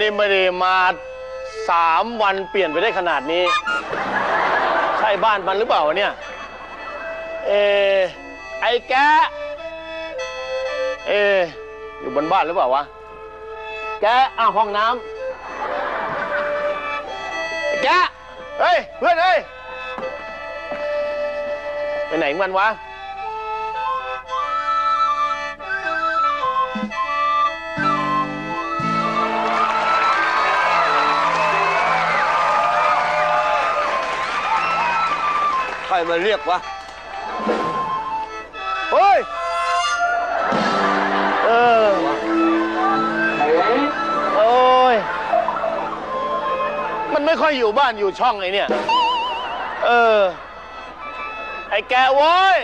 นี่ไม่ได้มาสามวันเปลี่ยนไปได้ขนาดนี้ ใช่บ้านมันหรือเปล่าวะเนี่ย เออไอ้แกะเอออยู่บนบ้านหรือเปล่าวะ แกะอ้าวห้องน้ำไอ้แกะเฮ้ย เพื่อนเฮ้ย ไปไหนของมันวะ มาเรียกวะ เฮ้ย เออ โอ้ย มันไม่ค่อยอยู่บ้านอยู่ช่องไอ้เนี่ย เออ ไอ้แกโว้ย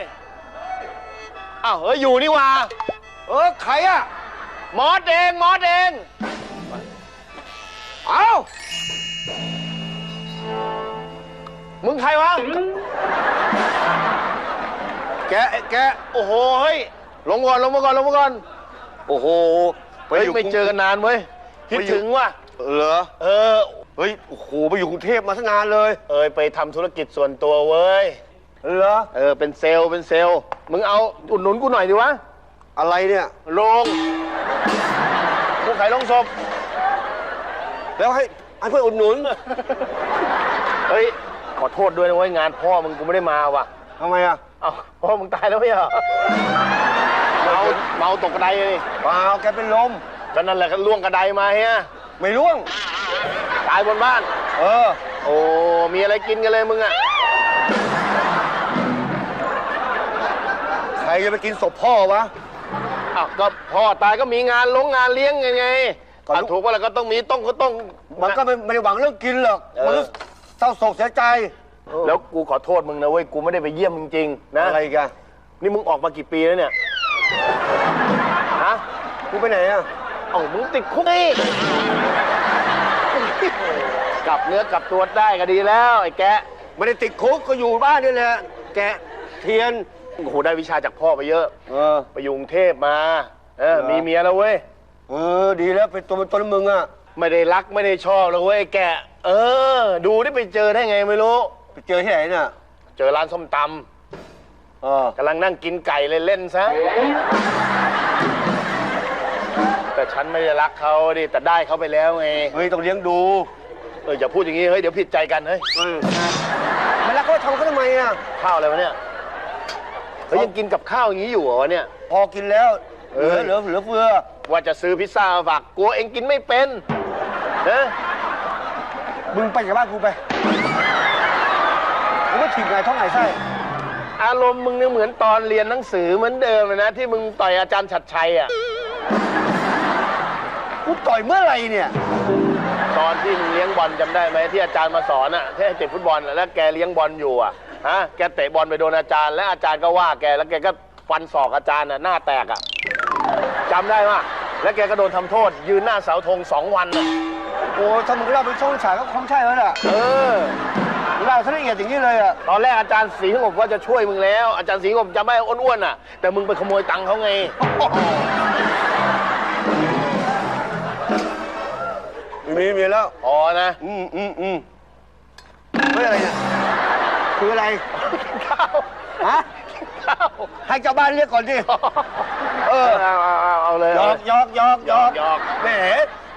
อ้าวเฮ้ยอยู่นี่หว่า เออใครอะมอสเอง มอสเอง เอ้า มึงใครวะ แกไอ้แกโอ้โหเฮ้ยลงก่อนลงมาก่อนลงมาก่อนโอ้โหเฮ้ยไม่เจอกันนานเว้ยคิดถึงว่ะเหรอเออเฮ้ยโอ้โหไปอยู่กรุงเทพมาตั้งนานเลย เอ้ยไปทำธุรกิจส่วนตัวเว้ยเหรอเออเป็นเซลล์เป็นเซลล์มึงเอาอุดหนุนกูหน่อยดิวะอะไรเนี่ยโลงกูขายโลงศพแล้วให้ให้เพื่อนอุดหนุน เฮ้ย ขอโทษด้วยนะเว้ยงานพ่อมึงกูไม่ได้มาว่ะทำไมอะเอ้าพ่อมึงตายแล้วไม่เหรอเมาเมาตกกระไดเลยเปล่าแกเป็นลมก็นั่นแหละก็ล่วงกระไดมาเฮียไม่ร่วง ตายบนบ้าน เออ โอ้มีอะไรกินกันเลยมึงอะใครจะไปกินศพพ่อวะ อ้าวก็พ่อตายก็มีงานลงงานเลี้ยงไงไงก็อะลูกถูกว่าแล้วก็ต้องมีต้องก็ต้อง มันก็ไม่ไม่ได้หวังเรื่องกินหรอกเออมันก็ เศร้าโศกเสียใจแล้วกูขอโทษมึงนะเว้ยกูไม่ได้ไปเยี่ยมมึงจริงๆนะอะไรกันนี่มึงออกมากี่ปีแล้วเนี่ยฮะกูไปไหนอะเอ้ามึงติดคุกนี่กลับเนื้อกลับตัวได้ก็ดีแล้วไอ้แกะไม่ได้ติดคุกก็อยู่บ้านนี่แหละแกะเทียนโอ้โหได้วิชาจากพ่อไปเยอะ เออ ไปอยู่กรุงเทพมาเออเหรอมีเมียแล้วเว้ย เออ ดีแล้วเป็นตัวเป็นตนมึงอะ ไม่ได้รักไม่ได้ชอบแล้วเว้ยไอ้แกะ เออ ดูได้ไปเจอได้ไงไม่รู้ ไปเจอที่ไหนน่ะเจอร้านส้มตเออำกำลังนั่งกินไก่เล่นๆซะ แต่ฉันไม่ได้รักเขาดิแต่ได้เขาไปแล้วไง เฮ้ยต้องเลี้ยงดูเอออย่าพูดอย่างนี้เฮ้ยเดี๋ยวผิดใจกันเฮ้ยเออไม่รักก็ทำเขาทำไมอะข้าวอะไรวะเนี่ยเฮ้ยยังกินกับข้าวอย่างนี้อยู่เหรอวะเนี่ย พอกินแล้วเหเอลืออเหลือเหลือเฟือว่าจะซื้อพิซซ่ามาฝากกลัวเองกินไม่เป็นนะ มึงไปจากบ้านกูไปมึงก็ถีบไงท้องไงไส้อารมณ์มึงเนี่ยเหมือนตอนเรียนหนังสือเหมือนเดิมเลยนะ ที่มึงต่อยอาจารย์ชัดชัยอะ กูต่อยเมื่อไหร่เนี่ย ตอนที่มึงเลี้ยงบอลจำได้ไหมที่อาจารย์มาสอนอะที่ให้เตะฟุตบอลอะแล้วแกเลี้ยงบอลอยู่อะฮะแกเตะบอลไปโดนอาจารย์ แล้วอาจารย์ก็ว่าแกแล้วแกก็ฟันศอกอาจารย์อะหน้าแตกอะจำได้ปะ แล้วแกก็โดนทำโทษ ยืนหน้าเสาธงสองวันอะโอ้ถ้ามึงเล่าเป็นช่องฉายก็คงใช่แล้วล่ะเออมึงเล่าซะละเอียดอย่างนี้เลยอะตอนแรกอาจารย์สิงห์บอกว่าจะช่วยมึงแล้ว อาจารย์สิงห์บอกจำไม่อ้วนๆอะ แต่มึงไปขโมยตังค์เขาไง มีมีแล้ว พอนะ อืมอืมอืมเฮ้ยอะไรเนี่ยคืออะไร ข้าวฮะ ข้าวให้เจ้าบ้านเรียกก่อนดิ เออเอาเอาเอาเอาเลยยอกยอกยอกยอกยอก แหม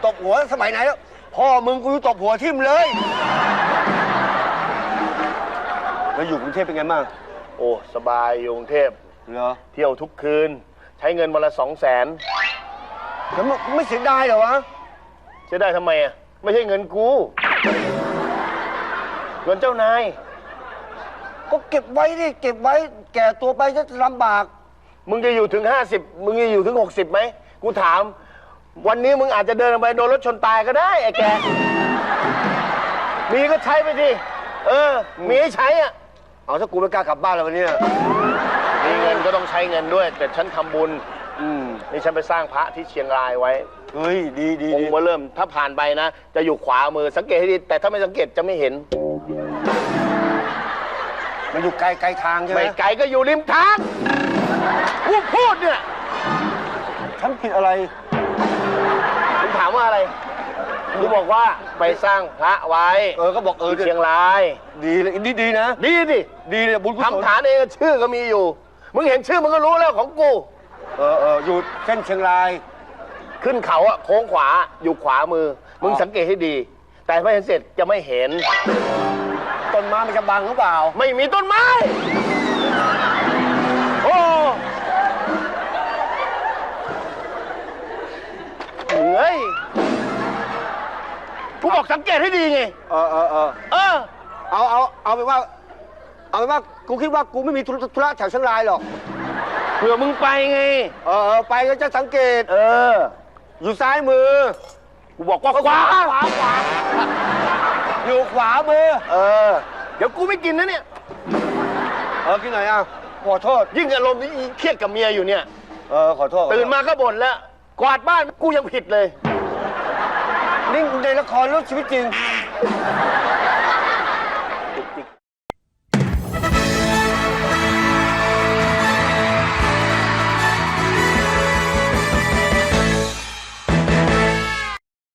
ตบหัวสมัยไหนแล้วพ่อมึงกูตบหัวทิ่มเลย แล้วอยู่กรุงเทพเป็นไงบ้างโอ้สบายอยู่กรุงเทพเหรอเที่ยวทุกคืน ใช้เงินวันละสองแสนแล้วมึงไม่เสียดายเหรอวะจะได้ทำไมอะไม่ใช่เงินกู เงินเจ้านาย ก็เก็บไว้ดิเก็บไว้แก่ตัวไปจะลำบาก มึงจะอยู่ถึง 50 มึงจะอยู่ถึง 60ไหม กูถาม วันนี้มึงอาจจะเดินไปโดนรถชนตายก็ได้ไอ้แก มีก็ใช้ไปดิเออ มีให้ใช้อะ เอาถ้ากูไม่กล้ากลับบ้านแล้ววันเนี้ยมีเงินก็ต้องใช้เงินด้วย แต่ฉันทำบุญ อืม นี่ฉันไปสร้างพระที่เชียงรายไว้ เฮ้ย ดีดีองดีค์มาเริ่ม ถ้าผ่านไปนะ จะอยู่ขวามือสังเกตให้ดี แต่ถ้าไม่สังเกตจะไม่เห็น มันอยู่ไกลไกลทางใช่ไหมไม่ไกลก็อยู่ริมทางกูพูดเนี่ยฉันผิดอะไรมึงถามว่าอะไรกูบอกว่าไปสร้างพระไว้เออก็บอกเออที่เชียงราย ดีเลยดีดีนะ ดีดิดีเลยบุญกุศลทำฐานเองชื่อก็มีอยู่ มึงเห็นชื่อมึงก็รู้แล้วของกู เออเอออยู่เส้นเชียงราย ขึ้นเขาอะโค้งขวาอยู่ขวามือ มึงอ๋อสังเกตให้ดี แต่ไม่เห็นเสร็จจะไม่เห็นต้ นไม้มันจะบังหรือเปล่า ไม่มีต้นไม้ โอ้เฮ้ยกูบอกสังเกตให้ดีไง เออเออเออเออ เอาเอาเอาไปนว่า เอาไปนว่ากูคิดว่ากูไม่มีธุระธุระแถวเชียงรายหรอกเผื่อมึงไปไง เออเออไปก็จะสังเกต เออ อยู่ซ้ายมือ กูบอกว่าขวาขวาขวาอยู่ขวามือ เออเดี๋ยวกูไม่กินนะเนี่ย เออกินไหนอยอะขอโทษ ยิ่งอารมณ์นี้เครียดกับเมียอยู่เนี่ย เออขอโทษตื่นมาก็บ่นแล้ว กวาดบ้านกูยังผิดเลย นี่ในละครเรื่องชีวิตจริง